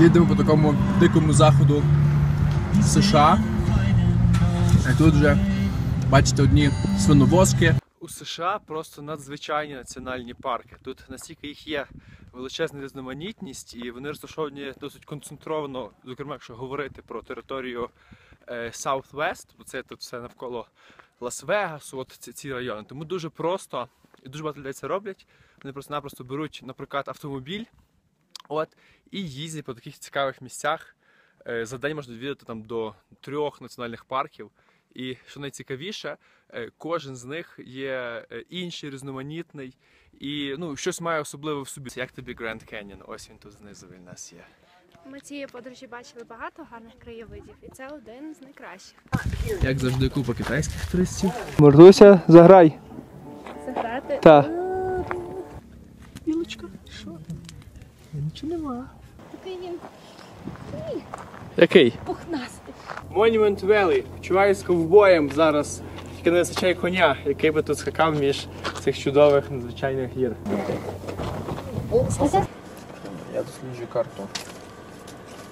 Їдемо по такому дикому заходу США. І тут вже бачите одні свиновозки. У США просто надзвичайні національні парки. Тут настільки їх є величезна різноманітність, і вони розташовані досить концентровано, зокрема, якщо говорити про територію е, Southwest, бо це тут все навколо Лас-Вегасу, от ці, ці райони. Тому дуже просто і дуже багато людей це роблять. Вони просто-напросто беруть, наприклад, автомобіль, от, і їздять по таких цікавих місцях. Е, За день можна відвідати там до трьох національних парків. І що найцікавіше, е, кожен з них є е, інший, різноманітний і ну, щось має особливе в собі. Як тобі Гранд Кенyon? Ось він тут знизу в нас є. Ми цієї подорожі бачили багато гарних краєвидів, і це один з найкращих. Як завжди, купа китайських туристів. Мартуся, заграй. Заграти Та. Білочка, що? Нічого нема. такий він Який? пухнастий. Monument Valley. Почуваюсь з ковбоєм зараз. Тільки не вистачає коня, який би тут скакав між цих чудових надзвичайних гір. Я досліджую карту.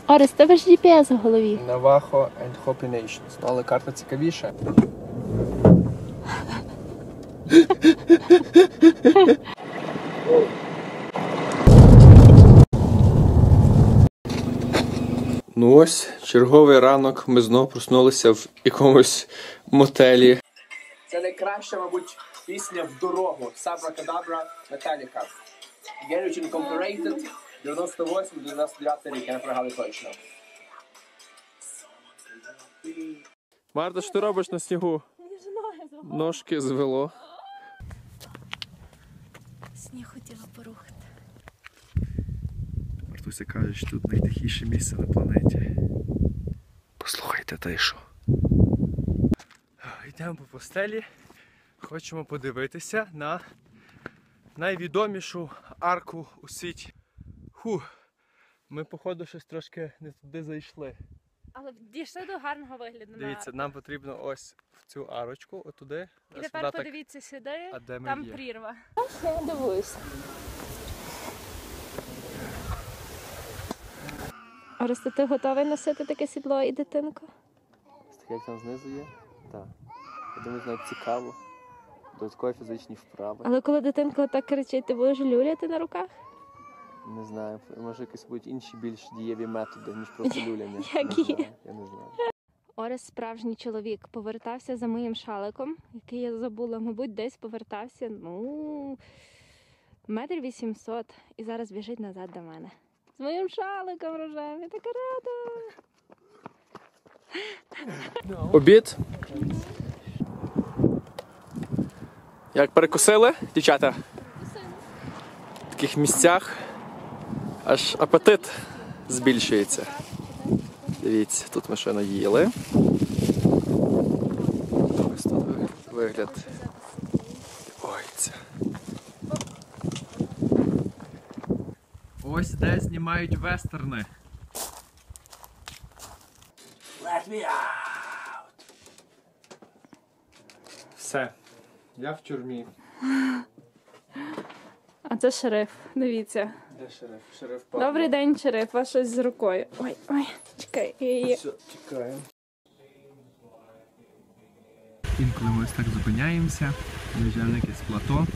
Орес, тебе ж GPS в голові. Navajo and Hopi Nations. Ну, але карта цікавіша. Ну ось, черговий ранок ми знову проснулися в якомусь мотелі. Це найкраща, мабуть, пісня в дорогу. Сабра Кадабра Металіка. Garage Incorporated, 98-99 рік, я не пригадую точно. Марта, що ти робиш на снігу? Ножки звело. Сніг хотіла порухати. Мартуся каже, що тут найтихіше місце на планеті. Послухайте та й що. Йдемо по постелі. Хочемо подивитися на найвідомішу арку у світі. Фух. Ми, походу, щось трошки не туди зайшли. Але дійшли до гарного вигляду. Дивіться, нам потрібно ось в цю арочку, отуди. І Ось тепер подивіться сюди, А де ми там є? прірва. Я дивуюся. Орес, ти готовий носити таке сідло і дитинку? Як там знизу є? Так. Я думаю, навіть цікаво. Додаткові фізичні вправи. Але коли дитинка так кричить, ти будеш люляти на руках? Не знаю, може якісь будуть інші більш дієві методи, ніж просто люляння. Які? Я не знаю. Орес справжній чоловік повертався за моїм шаликом, який я забула, мабуть, десь повертався, ну, метр вісімсот, і зараз біжить назад до мене. З моїм шаликом рожевим, я така рада. Обід. Як перекусили, дівчата? В таких місцях аж апетит збільшується. Дивіться, тут ми ще наїли. Ось тут вигляд. Ой, це. Ось де знімають вестерни. Let me out. Все. Я в тюрмі. Це шериф, дивіться. Де шериф? Шериф Добрий день, шериф, вас щось з рукою. Ой, ой, чекай. Все, тікаємо. Інколи ми ось так зупиняємося, виїжджаємо на якесь плато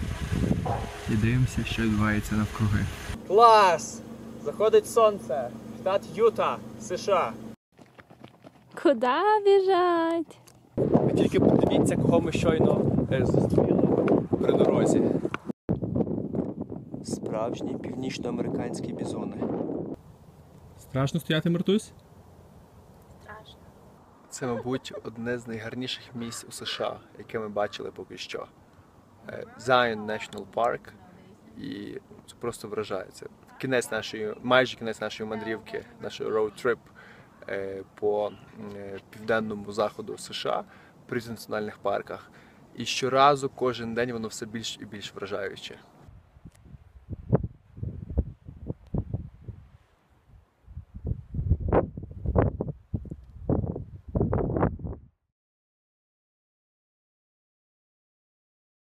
і дивимося, що відбувається навкруги. Клас! Заходить сонце! Штат Юта, США. Куди біжать? Ви тільки подивіться, кого ми щойно е, зустріли при дорозі. Справжні північноамериканські бізони. Страшно стояти, Мартусь? Страшно. Це, мабуть, одне з найгарніших місць у США, яке ми бачили поки що. Е, Zion National Park. І це просто вражає. Це кінець нашої, майже кінець нашої мандрівки, нашої роуд-трип е, по е, південному заходу США при національних парках. І щоразу, кожен день воно все більш і більш вражаюче.